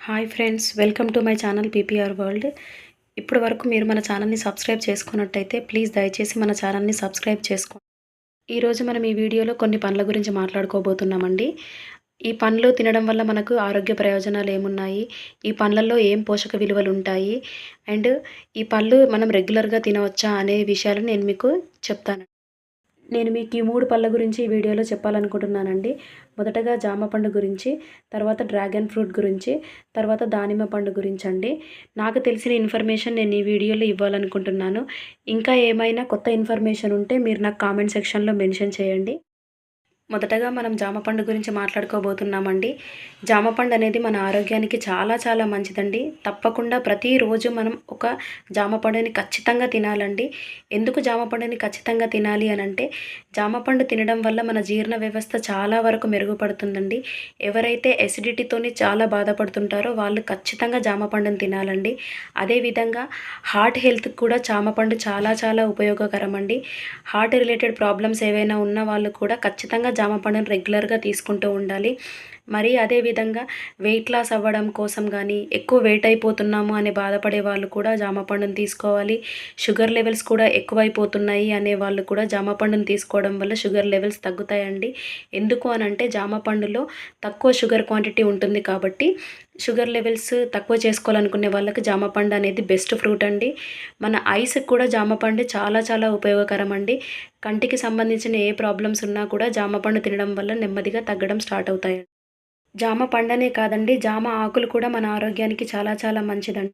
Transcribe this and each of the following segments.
Hi friends welcome to my channel PPR world. ఇప్పటి వరకు మీరు మన ఛానల్ని సబ్స్క్రైబ్ చేసుకున్నట్టయితే ప్లీజ్ దయచేసి మన ఛానల్ని సబ్స్క్రైబ్ చేసుకోండి ఈరోజు మనం ఈ వీడియోలో కొన్ని పండ్ల గురించి మాట్లాడుకోబోతున్నామండి. ఈ పండ్లు తినడం వల్ల మనకు ఆరోగ్య ప్రయోజనాలు ఏమున్నాయి? ఈ పండ్లలో ఏం పోషక విలువలు ఉంటాయి? అండ్ ఈ పళ్ళు మనం రెగ్యులర్గా తినవచ్చా అనే విషయాలు నేను మీకు చెప్తాను. నేను మీకు ఈ మూడు పళ్ళ గురించి ఈ వీడియోలో చెప్పాలనుకుంటున్నానండి. మొదటగా జామ పండు గురించి తర్వాత డ్రాగన్ ఫ్రూట్ గురించి తర్వాత దానిమ్మ పండు గురించి అండి నాకు తెలిసిన ఇన్ఫర్మేషన్ నేను ఈ వీడియోలో ఇవ్వాలనుకుంటున్నాను. ఇంకా ఏమైనా కొత్త ఇన్ఫర్మేషన్ ఉంటే మీరు నాకు కామెంట్ సెక్షన్లో మెన్షన్ చేయండి. మొదటగా మనం జామపండు గురించి మాట్లాడుకోబోతున్నామండి. జామపండు అనేది మన ఆరోగ్యానికి చాలా చాలా మంచిదండి. తప్పకుండా ప్రతిరోజు మనం ఒక జామపండుని ఖచ్చితంగా తినాలండి. ఎందుకు జామపండుని ఖచ్చితంగా తినాలి అని అంటే జామపండు తినడం వల్ల మన జీర్ణ వ్యవస్థ చాలా వరకు మెరుగుపడుతుందండి. ఎవరైతే ఎసిడిటీతోని చాలా బాధపడుతుంటారో వాళ్ళు ఖచ్చితంగా జామపండుని తినాలండి. అదేవిధంగా హార్ట్ హెల్త్కి కూడా జామపండు చాలా చాలా ఉపయోగకరం అండి హార్ట్ రిలేటెడ్ ప్రాబ్లమ్స్ ఏవైనా ఉన్న వాళ్ళు కూడా ఖచ్చితంగా జామ పండును రెగ్యులర్గా తీసుకుంటూ ఉండాలి. మరి అదేవిధంగా వెయిట్ లాస్ అవ్వడం కోసం కానీ ఎక్కువ వెయిట్ అయిపోతున్నాము అని బాధపడే వాళ్ళు కూడా జామ పండును తీసుకోవాలి. షుగర్ లెవెల్స్ కూడా ఎక్కువైపోతున్నాయి అనే వాళ్ళు కూడా జామ పండును తీసుకోవడం వల్ల షుగర్ లెవెల్స్ తగ్గుతాయండి. ఎందుకు అని అంటే జామ పండులో తక్కువ షుగర్ క్వాంటిటీ ఉంటుంది కాబట్టి షుగర్ లెవెల్స్ తక్కువ చేసుకోవాలనుకునే వాళ్ళకి జామ పండు అనేది బెస్ట్ ఫ్రూట్ అండి. మన ఐస్కి కూడా జామ పండు చాలా చాలా ఉపయోగకరం అండి కంటికి సంబంధించిన ఏ ప్రాబ్లమ్స్ ఉన్నా కూడా జామ పండు తినడం వల్ల నెమ్మదిగా తగ్గడం స్టార్ట్ అవుతాయి జామ పండనే కాదండి జామ ఆకులు కూడా మన ఆరోగ్యానికి చాలా చాలా మంచిదండి.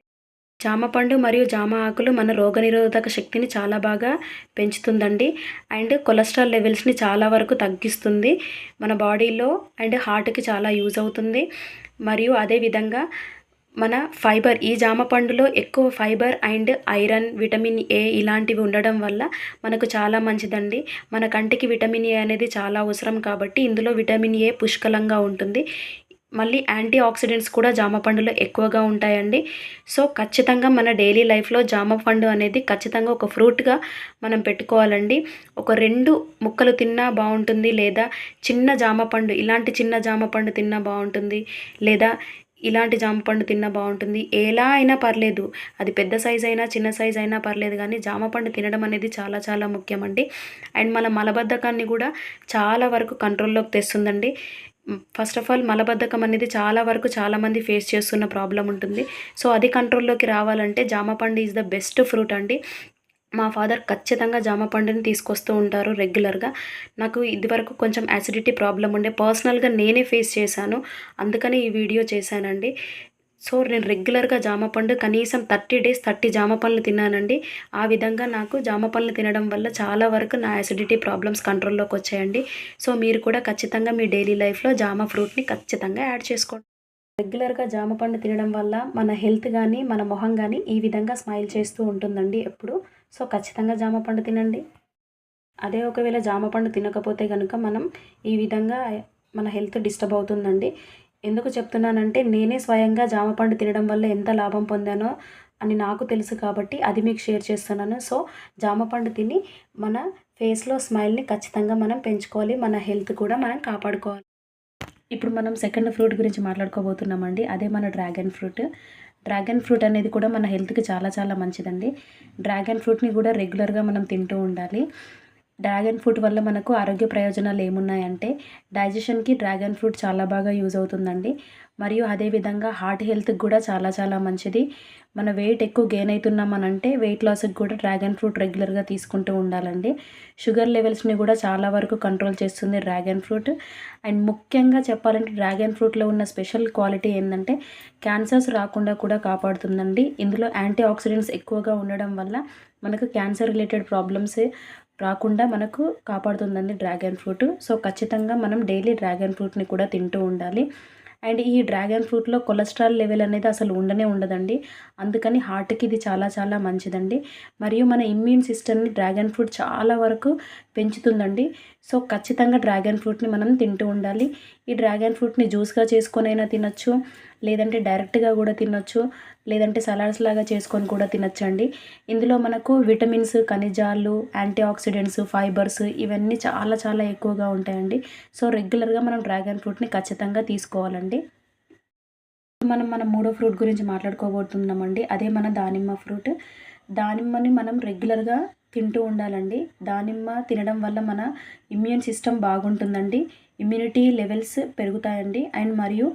జామ పండు మరియు జామ ఆకులు మన రోగనిరోధక శక్తిని చాలా బాగా పెంచుతుందండి. అండ్ కొలెస్ట్రాల్ లెవెల్స్ని చాలా వరకు తగ్గిస్తుంది మన బాడీలో అండ్ హార్ట్కి చాలా యూజ్ అవుతుంది. మరియు అదేవిధంగా మన ఫైబర్ ఈ జామ పండులో ఎక్కువ fibre and iron vitamin A ఇలాంటివి ఉండడం వల్ల మనకు చాలా మంచిదండి. మన కంటికి విటమిన్ ఏ అనేది చాలా అవసరం కాబట్టి ఇందులో విటమిన్ ఏ పుష్కలంగా ఉంటుంది. మళ్ళీ యాంటీ ఆక్సిడెంట్స్ కూడా జామ పండులో ఎక్కువగా ఉంటాయండి. సో ఖచ్చితంగా మన డైలీ లైఫ్లో జామ పండు అనేది ఖచ్చితంగా ఒక ఫ్రూట్గా మనం పెట్టుకోవాలండి. ఒక రెండు ముక్కలు తిన్నా బాగుంటుంది లేదా చిన్న జామ పండు ఇలాంటి చిన్న జామ పండు తిన్నా బాగుంటుంది లేదా ఇలాంటి జామ పండు తిన్నా బాగుంటుంది. ఎలా అయినా పర్లేదు. అది పెద్ద సైజ్ అయినా చిన్న సైజ్ అయినా పర్లేదు కానీ జామ పండు తినడం అనేది చాలా చాలా ముఖ్యమండి. అండ్ మన మలబద్ధకాన్ని కూడా చాలా వరకు కంట్రోల్లోకి తెస్తుందండి. ఫస్ట్ ఆఫ్ ఆల్ మలబద్ధకం అనేది చాలా వరకు చాలామంది ఫేస్ చేస్తున్న ప్రాబ్లం ఉంటుంది. సో అది కంట్రోల్లోకి రావాలంటే జామ పండు ఈజ్ ద బెస్ట్ ఫ్రూట్ అండి. మా ఫాదర్ ఖచ్చితంగా జామ పండుని తీసుకొస్తూ ఉంటారు రెగ్యులర్గా. నాకు ఇదివరకు కొంచెం యాసిడిటీ ప్రాబ్లం ఉండే. పర్సనల్గా నేనే ఫేస్ చేశాను. అందుకని ఈ వీడియో చేశానండి. సో నేను రెగ్యులర్గా జామ పండు కనీసం థర్టీ డేస్ థర్టీ జామ పండ్లు తిన్నానండి. ఆ విధంగా నాకు జామ పండ్లు తినడం వల్ల చాలా వరకు నా యాసిడిటీ ప్రాబ్లమ్స్ కంట్రోల్లోకి వచ్చాయండి. సో మీరు కూడా ఖచ్చితంగా మీ డైలీ లైఫ్లో జామ ఫ్రూట్ని ఖచ్చితంగా యాడ్ చేసుకోండి. రెగ్యులర్గా జామ పండు తినడం వల్ల మన హెల్త్ కానీ మన మొహం కానీ ఈ విధంగా స్మైల్ చేస్తూ ఉంటుందండి ఎప్పుడు. సో ఖచ్చితంగా జామ పండు తినండి. అదే ఒకవేళ జామ పండు తినకపోతే కనుక మనం ఈ విధంగా మన హెల్త్ డిస్టర్బ్ అవుతుందండి. ఎందుకు చెప్తున్నానంటే నేనే స్వయంగా జామ పండు తినడం వల్ల ఎంత లాభం పొందానో అని నాకు తెలుసు కాబట్టి అది మీకు షేర్ చేస్తున్నాను. సో జామ పండు తిని మన ఫేస్లో స్మైల్ని ఖచ్చితంగా మనం పెంచుకోవాలి. మన హెల్త్ కూడా మనం కాపాడుకోవాలి. ఇప్పుడు మనం సెకండ్ ఫ్రూట్ గురించి మాట్లాడుకోబోతున్నామండి. అదే మన డ్రాగన్ ఫ్రూట్ డ్రాగన్ ఫ్రూట్ అనేది కూడా మన హెల్త్కి చాలా చాలా మంచిదండి. డ్రాగన్ ఫ్రూట్ని కూడా రెగ్యులర్గా మనం తింటూ ఉండాలి. డ్రాగన్ ఫ్రూట్ వల్ల మనకు ఆరోగ్య ప్రయోజనాలు ఏమున్నాయంటే డైజెషన్కి డ్రాగన్ ఫ్రూట్ చాలా బాగా యూజ్ అవుతుందండి. మరియు అదేవిధంగా హార్ట్ హెల్త్కి కూడా చాలా చాలా మంచిది. మన వెయిట్ ఎక్కువ గెయిన్ అవుతున్నామనంటే వెయిట్ లాస్కి కూడా డ్రాగన్ ఫ్రూట్ రెగ్యులర్గా తీసుకుంటూ ఉండాలండి. షుగర్ లెవెల్స్ని కూడా చాలా వరకు కంట్రోల్ చేస్తుంది డ్రాగన్ ఫ్రూట్ అండ్ ముఖ్యంగా చెప్పాలంటే డ్రాగన్ ఫ్రూట్లో ఉన్న స్పెషల్ క్వాలిటీ ఏంటంటే క్యాన్సర్స్ రాకుండా కూడా కాపాడుతుందండి. ఇందులో యాంటీ ఆక్సిడెంట్స్ ఎక్కువగా ఉండడం వల్ల మనకు క్యాన్సర్ రిలేటెడ్ ప్రాబ్లమ్స్ రాకుండా మనకు కాపాడుతుందండి డ్రాగన్ ఫ్రూట్ సో ఖచ్చితంగా మనం డైలీ డ్రాగన్ ఫ్రూట్ని కూడా తింటూ ఉండాలి. అండ్ ఈ డ్రాగన్ ఫ్రూట్లో కొలెస్ట్రాల్ లెవెల్ అనేది అసలు ఉండనే ఉండదండి. అందుకని హార్ట్కి ఇది చాలా చాలా మంచిదండి. మరియు మన ఇమ్యూన్ సిస్టమ్ని డ్రాగన్ ఫ్రూట్ చాలా వరకు పెంచుతుందండి. సో ఖచ్చితంగా డ్రాగన్ ఫ్రూట్ని మనం తింటూ ఉండాలి. ఈ డ్రాగన్ ఫ్రూట్ని జ్యూస్గా చేసుకొనైనా తినచ్చు లేదంటే డైరెక్ట్గా కూడా తినొచ్చు లేదంటే సలాడ్స్ లాగా చేసుకొని కూడా తినొచ్చండి. ఇందులో మనకు విటమిన్స్ ఖనిజాలు యాంటీ ఆక్సిడెంట్స్ ఫైబర్స్ ఇవన్నీ చాలా చాలా ఎక్కువగా ఉంటాయండి. సో రెగ్యులర్గా మనం డ్రాగన్ ఫ్రూట్ని ఖచ్చితంగా తీసుకోవాలండి. మనం మన మూడో ఫ్రూట్ గురించి మాట్లాడుకోబోతున్నామండి. అదే మన దానిమ్మ ఫ్రూట్. దానిమ్మని మనం రెగ్యులర్గా తింటూ ఉండాలండి. దానిమ్మ తినడం వల్ల మన ఇమ్యూన్ సిస్టమ్ బాగుంటుందండి. ఇమ్యూనిటీ లెవెల్స్ పెరుగుతాయండి. అండ్ మరియు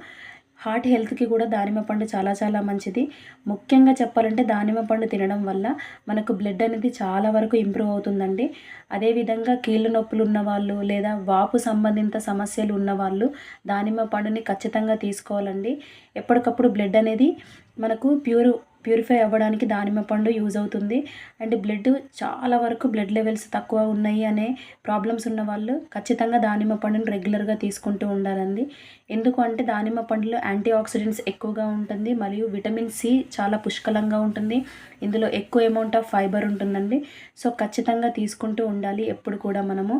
హార్ట్ హెల్త్కి కూడా దానిమ్మ పండు చాలా చాలా మంచిది. ముఖ్యంగా చెప్పాలంటే దానిమ్మ పండు తినడం వల్ల మనకు బ్లడ్ అనేది చాలా వరకు ఇంప్రూవ్ అవుతుందండి. అదేవిధంగా కీళ్ళ నొప్పులు ఉన్నవాళ్ళు లేదా వాపు సంబంధిత సమస్యలు ఉన్నవాళ్ళు దానిమ్మ పండుని ఖచ్చితంగా తీసుకోవాలండి. ఎప్పటికప్పుడు బ్లడ్ అనేది మనకు ప్యూర్ ప్యూరిఫై అవ్వడానికి దానిమ్మ పండు యూజ్ అవుతుంది. అండ్ బ్లడ్ చాలా వరకు బ్లడ్ లెవెల్స్ తక్కువ ఉన్నాయి అనే ప్రాబ్లమ్స్ ఉన్న వాళ్ళు ఖచ్చితంగా దానిమ్మ పండుని రెగ్యులర్గా తీసుకుంటూ ఉండాలండి. ఎందుకు అంటే దానిమ్మ పండులో యాంటీ ఆక్సిడెంట్స్ ఎక్కువగా ఉంటుంది. మరియు విటమిన్ సి చాలా పుష్కలంగా ఉంటుంది. ఇందులో ఎక్కువ అమౌంట్ ఆఫ్ ఫైబర్ ఉంటుందండి. సో ఖచ్చితంగా తీసుకుంటూ ఉండాలి ఎప్పుడు కూడా మనము.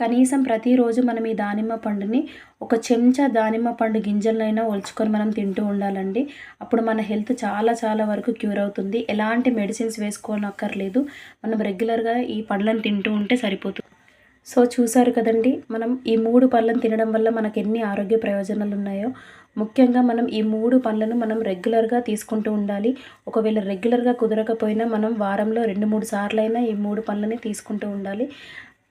కనీసం ప్రతిరోజు మనం ఈ దానిమ్మ పండుని ఒక చెంచా దానిమ్మ పండు గింజలనైనా ఒలుచుకొని మనం తింటూ ఉండాలండి. అప్పుడు మన హెల్త్ చాలా చాలా వరకు క్యూర్ అవుతుంది. ఎలాంటి మెడిసిన్స్ వేసుకోనక్కర్లేదు. మనం రెగ్యులర్గా ఈ పండ్లను తింటూ ఉంటే సరిపోతుంది. సో చూసారు కదండి మనం ఈ మూడు పళ్ళను తినడం వల్ల మనకు ఎన్ని ఆరోగ్య ప్రయోజనాలు ఉన్నాయో ముఖ్యంగా మనం ఈ మూడు పళ్ళను మనం రెగ్యులర్గా తీసుకుంటూ ఉండాలి. ఒకవేళ రెగ్యులర్గా కుదరకపోయినా మనం వారంలో రెండు మూడు సార్లైనా ఈ మూడు పళ్ళని తీసుకుంటూ ఉండాలి.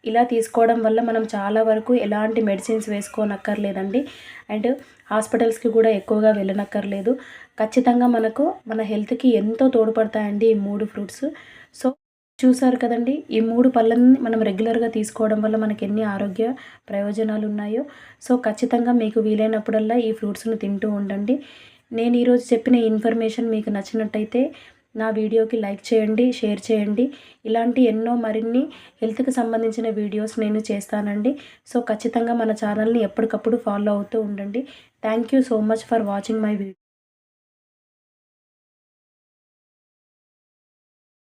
ఇలా తీసుకోవడం వల్ల మనం చాలా వరకు ఎలాంటి మెడిసిన్స్ వేసుకోనక్కర్లేదండి. అండ్ హాస్పిటల్స్కి కూడా ఎక్కువగా వెళ్ళనక్కర్లేదు. ఖచ్చితంగా మనకు మన హెల్త్కి ఎంతో తోడ్పడతాయండి ఈ మూడు ఫ్రూట్స్ సో చూసారు కదండి ఈ మూడు పళ్ళని మనం రెగ్యులర్గా తీసుకోవడం వల్ల మనకి ఎన్ని ఆరోగ్య ప్రయోజనాలు ఉన్నాయో. సో ఖచ్చితంగా మీకు వీలైనప్పుడల్లా ఈ ఫ్రూట్స్ను తింటూ ఉండండి. నేను ఈరోజు చెప్పిన ఇన్ఫర్మేషన్ మీకు నచ్చినట్టయితే నా వీడియోకి లైక్ చేయండి షేర్ చేయండి. ఇలాంటి ఎన్నో మరిన్ని హెల్త్కి సంబంధించిన వీడియోస్ నేను చేస్తానండి. సో ఖచ్చితంగా మన ఛానల్ని ఎప్పటికప్పుడు ఫాలో అవుతూ ఉండండి. Thank you so much for watching my video.